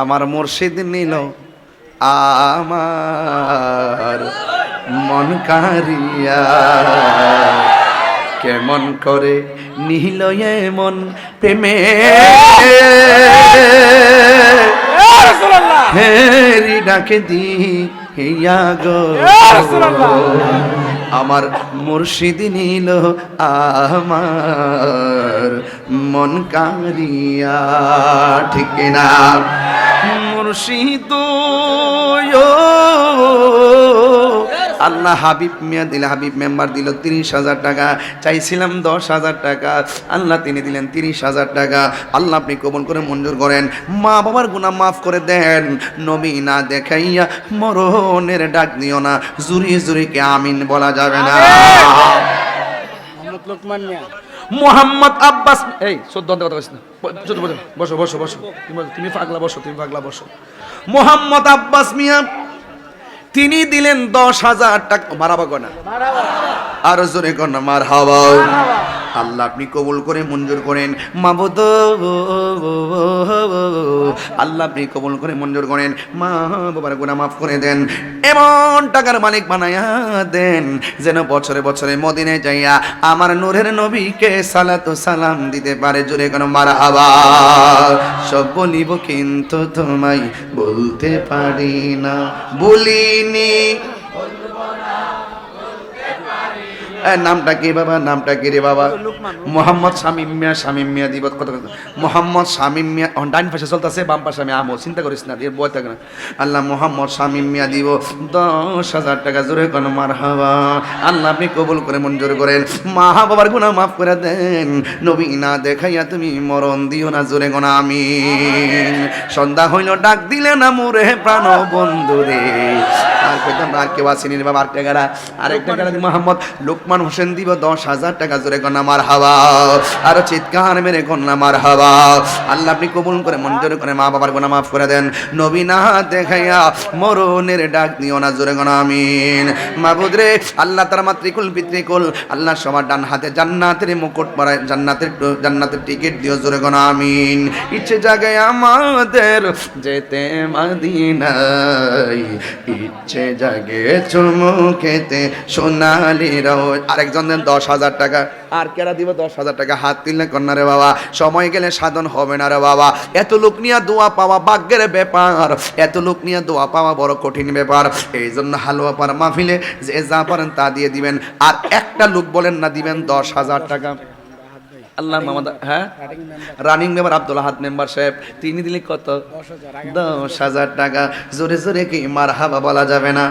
আমার মুর্শিদ নিল আমার মন কারিয়া কেমন করে নিল এমন প্রেমে? হেরি ডাকে দি হিয়া গো। আমার মুর্শিদ নিল আমার মন কারিয়া ঠিক না মুর্শিদ আল্লাহ হাবিব মিয়া দিল হাবিব মেম্বার দিল তিরিশ হাজার টাকা, চাইছিলাম দশ হাজার টাকা। আল্লাহ তিনি দিলেন তিরিশ হাজার টাকা। আল্লাহ আপনি কবল করে মঞ্জুর করেন। মা বাবার গুনাহ মাফ করে দেন। নবী না দেখাইয়া মরণের ডাক দিও না। জুরি জুরিকে আমিন বলা যাবে না। লোকমান মোহাম্মদ আব্বাস। এই চোদ্দ কথা বলছিস না। বসো বসো বসো। তুমি তুমি পাগলা বসো তুমি পাগলা বসো। মোহাম্মদ আব্বাস মিয়া তিনি দিলেন দশ হাজার টাকা। মারাবা গনা আরও জোরে কন্যা মার হাওয়া আল্লাহ আপনি কবুল করে মঞ্জুর করেন। মাবুদ আল্লাহ আপনি কবুল করে মঞ্জুর করেন। মা বাবার গুণা মাফ করে দেন। এমন টাকার মালিক বানায়া দেন যেন বছরে বছরে মদিনে যাইয়া আমার নূরের নবীকে সালাতু সালাম দিতে পারে। জোরে কোনো মারা হাওয়া সব বলিব কিন্তু তোমায় বলতে পারি না। বলিনি। এ, নামটা কি বাবা? নামটা কি রে বাবা? মোহাম্মদ শামিম মিয়া শামিম মিয়া দিব কত কত? মোহাম্মদ শামিম মিয়া ডাইন পাশে চলতেছে বাম পাশে আমি আমো চিন্তা করিস না দিয়ে বই থাকে না। আল্লাহ মোহাম্মদ শামিম মিয়া দিব দশ হাজার টাকা জোরে কোন মার হাওয়া আল্লাহ আপনি কবুল করে মঞ্জুর করেন। মা বাবার গুনাহ মাফ করে দেন। নবী না দেখাইয়া তুমি মরণ দিও না জোরে গোনা আমি সন্ধ্যা হইল ডাক দিলে না মোরে প্রাণ বন্ধু রে। আর কইতাম আর কেউ আসেনি বাবা আর মোহাম্মদ লোকমান হোসেন দিব দশ হাজার টাকা জোরে কন্যা মার হাওয়া। আর চিৎকার মেরে কন্যা মার হাওয়া। আল্লাহ আপনি কবুল করে মঞ্জুর করে মা বাবার গোনা মাফ করে দেন। নবী না দেখাইয়া মরণের ডাক দিও না জোরে গোনা আমিন। মাবুদ রে আল্লাহ তার মাতৃকুল পিতৃকুল আল্লাহ সবার ডান হাতে জান্নাতের মুকুট পরায় জান্নাতের জান্নাতের টিকিট দিও জোরে গোনা আমিন। ইচ্ছে জায়গায় আমাদের যেতে মাদিনাই ইচ্ছে জাগে চুমুকেতে সোনালি রোজ আরেকজন দেন দশ হাজার টাকা। আর কেরা দিব দশ হাজার টাকা? হাত তুললে কন্যা রে বাবা, সময় গেলে সাধন হবে না রে বাবা। এত লোক নিয়ে দোয়া পাওয়া ভাগ্যের ব্যাপার। এত লোক নিয়ে দোয়া পাওয়া বড় কঠিন ব্যাপার। এই জন্য হালুয়া পার মাহফিলে যে যা পারেন তা দিয়ে দিবেন। আর একটা লোক বলেন না, দিবেন দশ হাজার টাকা। আল্লাহ মামাদা হ্যাঁ? রানিং মেম্বার আব্দুল হাত মেম্বার সাহেব। তিনি দিলে কত? দশ হাজার দশ হাজার টাকা। জোরে জোরে কি মার হাবা বলা যাবে না?